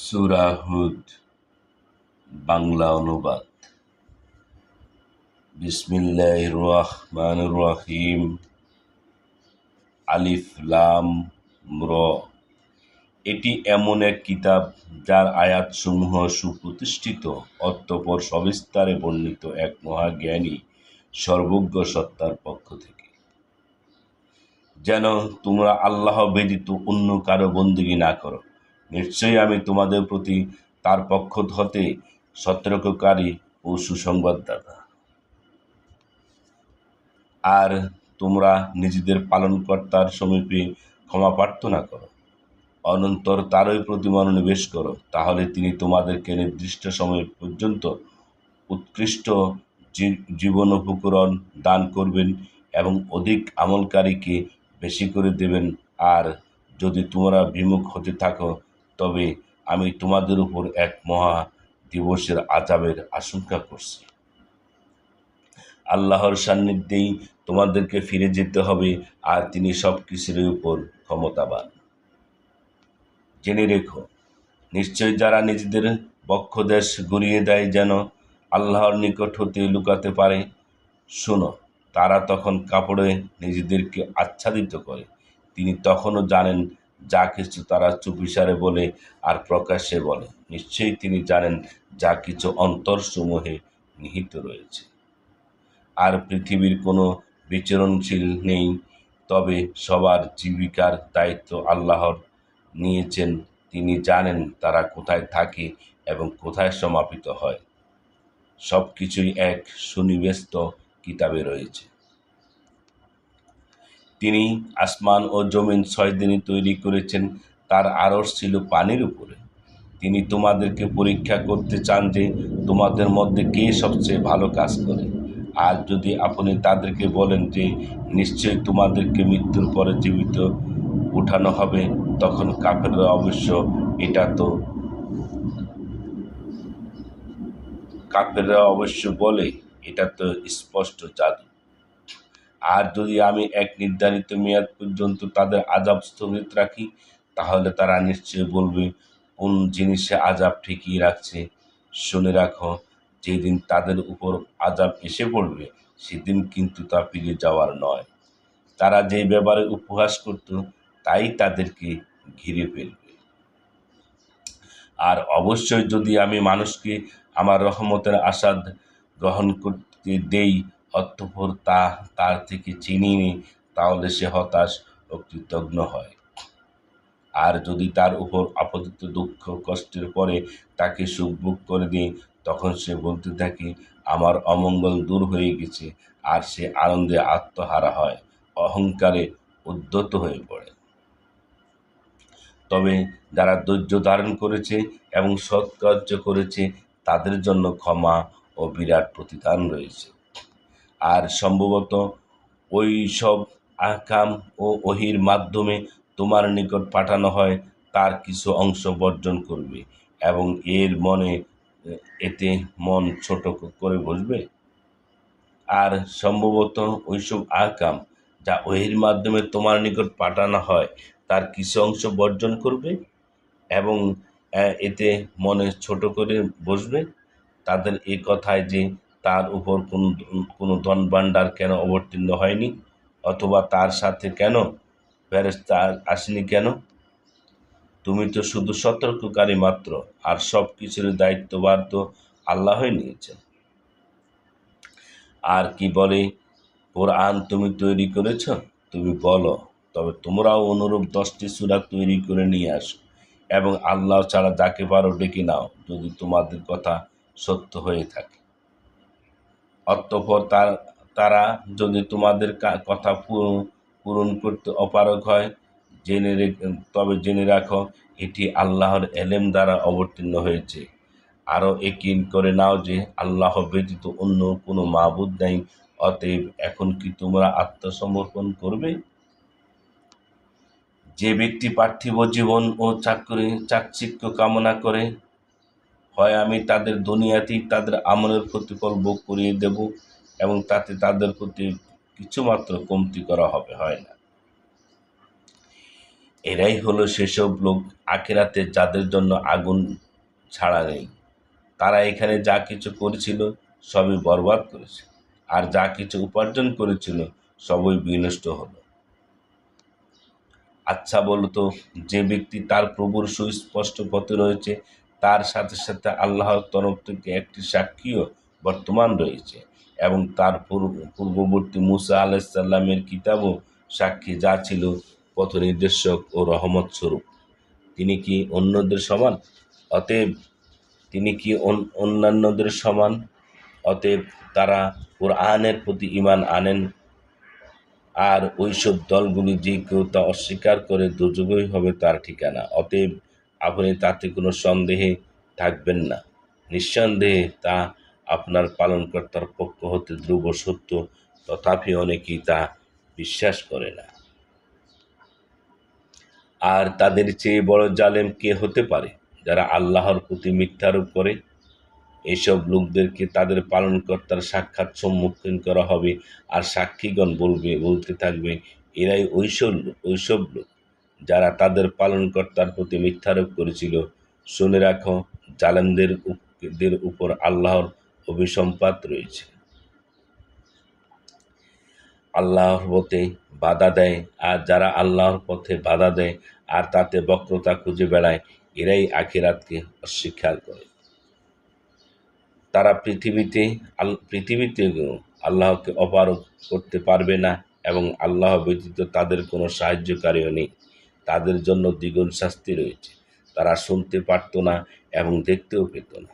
সূরা হুদ, বাংলা অনুবাদ। বিসমিল্লাহির রহমানির রহিম। আলিফ, লাম, র। এটি এমন এক কিতাব যার আয়াতসমূহ সুপ্রতিষ্ঠিত, অতঃপর সবিস্তারে বর্ণিত এক মহাজ্ঞানী সর্বজ্ঞ সত্তার পক্ষ থেকে। যেন তোমরা আল্লাহ ব্যতীত অন্য কারও বন্দিগি না করো। নিশ্চয়ই আমি তোমাদের প্রতি তার পক্ষ হতে সতর্ককারী ও সুসংবাদদাতা। আর তোমরা নিজেদের পালনকর্তার সমীপে ক্ষমা প্রার্থনা করো। অনন্তর তারই প্রতি মনোনিবেশ করো। তাহলে তিনি তোমাদেরকে নির্দিষ্ট সময় পর্যন্ত উৎকৃষ্ট জীবন উপকরণ দান করবেন এবং অধিক আমলকারীকে বেশি করে দেবেন। আর যদি তোমরা বিমুখ হতে থাকো তবে আমি তোমাদের উপর এক মহা দিবসের আজাবের আশঙ্কা করছি। আল্লাহর সান্নিধ্যেই তোমাদেরকে ফিরে যেতে হবে আর তিনি সব কিছুর উপর ক্ষমতাবান। জেনে রেখো, নিশ্চয় যারা নিজেদের বক্ষদেশ গড়িয়ে দেয় যেন আল্লাহর নিকট হতে লুকাতে পারে, শোনো, তারা তখন কাপড়ে নিজেদেরকে আচ্ছাদিত করে। তিনি তখনও জানেন যা কিছু তারা চুপিসারে বলে আর প্রকাশ্যে বলে। নিশ্চয়ই তিনি জানেন যা কিছু অন্তরসমূহে নিহিত রয়েছে। আর পৃথিবীর কোনো বিচরণশীল নেই, তবে সবার জীবিকার দায়িত্ব আল্লাহর নিয়েছেন। তিনি জানেন তারা কোথায় থাকে এবং কোথায় সমাপিত হয়। সব কিছুই এক সুনিবেস্ত কিতাবে রয়েছে। তিনি আসমান ও জমিন ছয় দিনই তৈরি করেছেন, তার আড়স ছিল পানির উপরে। তিনি তোমাদেরকে পরীক্ষা করতে চান যে তোমাদের মধ্যে কে সবচেয়ে ভালো কাজ করে। আর যদি আপনি তাদেরকে বলেন যে নিশ্চয়ই তোমাদেরকে মৃত্যুর পরে জীবিত উঠানো হবে, তখন কাফেররা অবশ্য এটা তো কাফেররা অবশ্য বলে, এটা তো স্পষ্ট জাদু। আর যদি আমি এক নির্ধারিত মেয়াদ পর্যন্ত তাদের আজাব স্থগিত রাখি, তাহলে তারা নিশ্চয় বলবে, কোন জিনিসে আজাব ঠিকই রাখছে। শুনে রাখো, যেদিন তাদের উপর আজাব এসে পড়বে, সেদিন কিন্তু তা ফিরে যাওয়ার নয়। তারা যে ব্যাপারে উপহাস করত, তাই তাদেরকে ঘিরে ফেলবে। আর অবশ্যই যদি আমি মানুষকে আমার রহমতের আসাদ গ্রহণ করতে দেই অতঃপর তা, তার থেকে চিনিয়ে নিই তাহলে সে হতাশ ও কৃতজ্ঞ হয়। আর যদি তার উপর আপতিত দুঃখ কষ্টের পরে তাকে সুখ ভোগ করে দিই, তখন সে বলতে থাকে, আমার অমঙ্গল দূর হয়ে গেছে, আর সে আনন্দে আত্মহারা হয়, অহংকারে উদ্যত হয়ে পড়ে। তবে যারা ধৈর্য ধারণ করেছে এবং সৎকার্য করেছে, তাদের জন্য ক্ষমা ও বিরাট প্রতিদান রয়েছে। আর সম্ভবত ওই সব আহকাম ও ওহির মাধ্যমে তোমার নিকট পাঠানো হয়, তার কিছু অংশ বর্জন করবে এবং এর মনে, এতে মন ছোট করে বসবে। আর সম্ভবত ওইসব আহকাম যা ওহির মাধ্যমে তোমার নিকট পাঠানো হয়, তার কিছু অংশ বর্জন করবে এবং এতে মনে ছোট করে বসবে। তাদের এ কথায় যে তার উপর কোন কোনো ধন ভাণ্ডার কেন অবতীর্ণ হয়নি? অথবা তার সাথে কেন ফেরেস্তা আসেনি কেন? তুমি তো শুধু সতর্ককারী মাত্র, আর সব কিছুর দায়িত্বভার তো আল্লাহই নিয়েছেন। আর কি বলে, কোরআন তুমি তৈরি করেছ? তুমি বলো, তবে তোমরাও অনুরূপ দশটি সূরা তৈরি করে নিয়ে আসো, এবং আল্লাহ ছাড়া যাকে পারো ডেকে নাও, যদি তোমাদের কথা সত্য হয়ে থাকে। অতঃপর তার যদি তোমাদের কথা পূরণ করতে অপারগ হয়, জেনে তবে জেনে রাখো, এটি আল্লাহর এলেম দ্বারা অবতীর্ণ হয়েছে। আরও একিন করে নাও যে, আল্লাহ ব্যতীত অন্য কোনো মাবুদ নেই, অতএব এখন কি তোমরা আত্মসমর্পণ করবে? যে ব্যক্তি পার্থিব জীবন ও চাকরি, চাকচিক্য কামনা করে হয় আমি তাদের দুনিয়াতেই তাদের আমলের প্রতিফল ভোগ করিয়ে দেব এবং তাতে তাদের প্রতি কিছুমাত্র কমতি করা হবে, হয় না। এরাই হলো সেসব লোক আখেরাতে যাদের জন্য আগুন ছাড়া নেই। তারা এখানে যা কিছু করেছিল সবই বরবাদ করেছে, আর যা কিছু উপার্জন করেছিল সবই বিনষ্ট হলো। আচ্ছা বলতো, যে ব্যক্তি তার প্রভুর সুস্পষ্ট পথে রয়েছে তার সাথে সাথে আল্লাহর তরফ থেকে একটি সাক্ষীও বর্তমান রয়েছে এবং তার পূর্ব- পূর্ববর্তী মুসা আলাইসাল্লামের কিতাবও সাক্ষী, যা ছিল পথ নির্দেশক ও রহমত স্বরূপ তিনি কি অন্যদের সমান? অতএব তিনি কি অন্যান্যদের সমান? অতএব তারা কোরআনের প্রতি ঈমান আনেন? আর ওইসব দলগুলি যে কেউ তা অস্বীকার করে দুর্যোগই হবে তার ঠিকানা। অতএব আপনি তাতে কোনো সন্দেহে থাকবেন না। নিঃসন্দেহে তা আপনার পালনকর্তার পক্ষ হতে ধ্রুব সত্য, তথাপি অনেকেই তা বিশ্বাস করে না। আর তাদের চেয়ে বড় জালেম কে হতে পারে, যারা আল্লাহর প্রতি মিথ্যারোপ করে? এইসব লোকদেরকে তাদের পালনকর্তার সাক্ষাৎ সম্মুখীন করা হবে, আর সাক্ষীগণ বলবে, বলতে থাকবে, এরাই ঐসব ঐসব লোক যারা তাদের পালনকর্তার প্রতি মিথ্যারোপ করেছিল, শুনে রাখো, জালেমদের উপ- দের উপর আল্লাহর অভিসম্পাত রয়েছে। আল্লাহর পথে বাধা দেয়, আর যারা আল্লাহর পথে বাধা দেয়, আর তাতে বক্রতা খুঁজে বেড়ায়, এরাই আখিরাতকে অস্বীকার করে। তারা পৃথিবীতে পৃথিবীতে আল্লাহকে অপারক করতে পারবে না, এবং আল্লাহ ব্যতীত তাদের কোনো সাহায্যকারীও নেই। তাদের জন্য দ্বিগুণ শাস্তি রয়েছে। তারা শুনতে পারত না এবং দেখতেও পেত না।